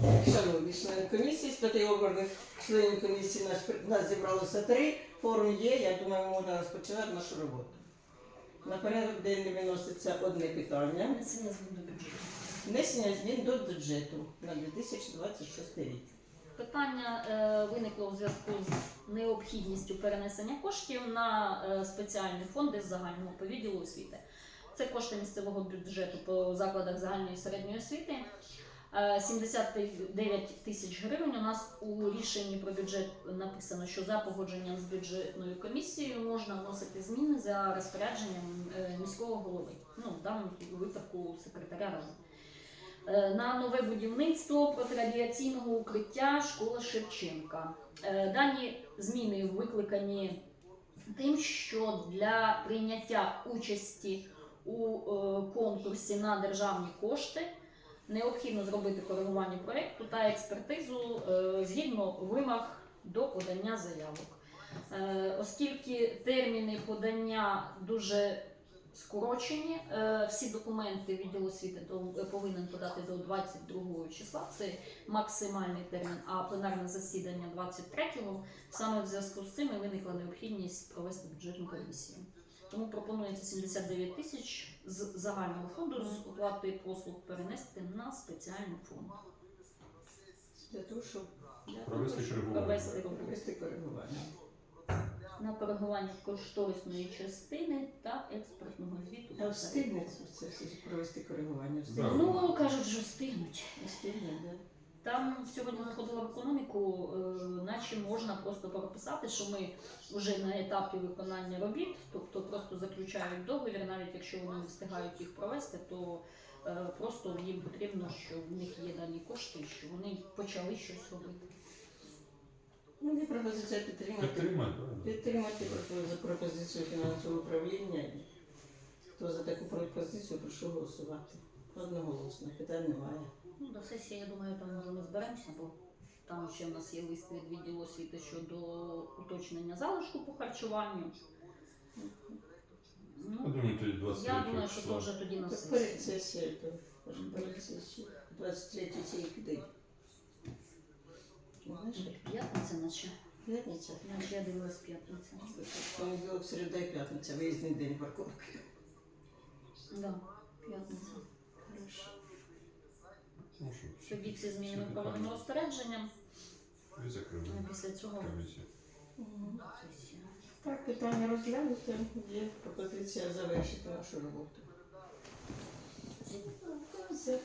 Шановні члени комісії, з п'яти обраних членів комісії нас, нас зібралося три. Форум є, я думаю, можна розпочинати нашу роботу. На порядок денний виноситься одне питання. Внесення змін до бюджету. Внесення змін до бюджету на 2026 рік. Питання е, виникло у зв'язку з необхідністю перенесення коштів на е, спеціальні фонди з загального по відділу освіти. Це кошти місцевого бюджету по закладах загальної і середньої освіти. Е, 79 тисяч гривень. У нас у рішенні про бюджет написано, що за погодженням з бюджетною комісією можна вносити зміни за розпорядженням е, міського голови. Ну, в даному випадку секретаря ради. Е, на нове будівництво протирадіаційного укриття школа Шевченка. Е, Дані зміни викликані тим, що для прийняття участі у е, конкурсі на державні кошти необхідно зробити коригування проєкту та експертизу е, згідно вимог до подання заявок. Е, Оскільки терміни подання дуже скорочені. Е, Всі документи відділ освіти повинен подати до 22 числа. Це максимальний термін, а пленарне засідання 23-го. Саме в зв'язку з цим і виникла необхідність провести бюджетну комісію. Тому пропонується 79 тисяч з загального фонду з оплати послуг перенести на спеціальний фонд. Для того, щоб Провести коригування, провести роботу. провести коригування. на коригування кошторисної частини та експертного звіту. А встигне це все провести коригування? Ну, кажуть, що встигнуть. Там сьогодні заходила в економіку, е, наче можна просто прописати, що ми вже на етапі виконання робіт, тобто просто заключають договір, навіть якщо вони не встигають їх провести, то е, просто їм потрібно, що в них є дані кошти, що вони почали щось робити. Ну, є пропозиція підтримати. Підтримати. Підтримати за пропозицію фінансового управління. Хто за таку пропозицію, прошу голосувати. Одноголосно, питань немає. Ну, до сесії, я думаю, там може ми зберемося, бо там ще в нас є лист від відділу освіти щодо уточнення залишку по харчуванню. Я Ну, думаю, тоді 23 я думаю, що числа. це вже тоді на перед сесії. сесією, то може, перед сесією. 23 цей куди? Знаєш, П'ятниця наче. п'ятниця. Наче я дивилась п'ятниця. Понеділок, середа і п'ятниця, виїзний день парковки. Да, п'ятниця щоб їх всі зміни управління розпорядженням. І закрили ну, Після цього Так, питання розглянути, є пропозиція завершити нашу роботу. Все.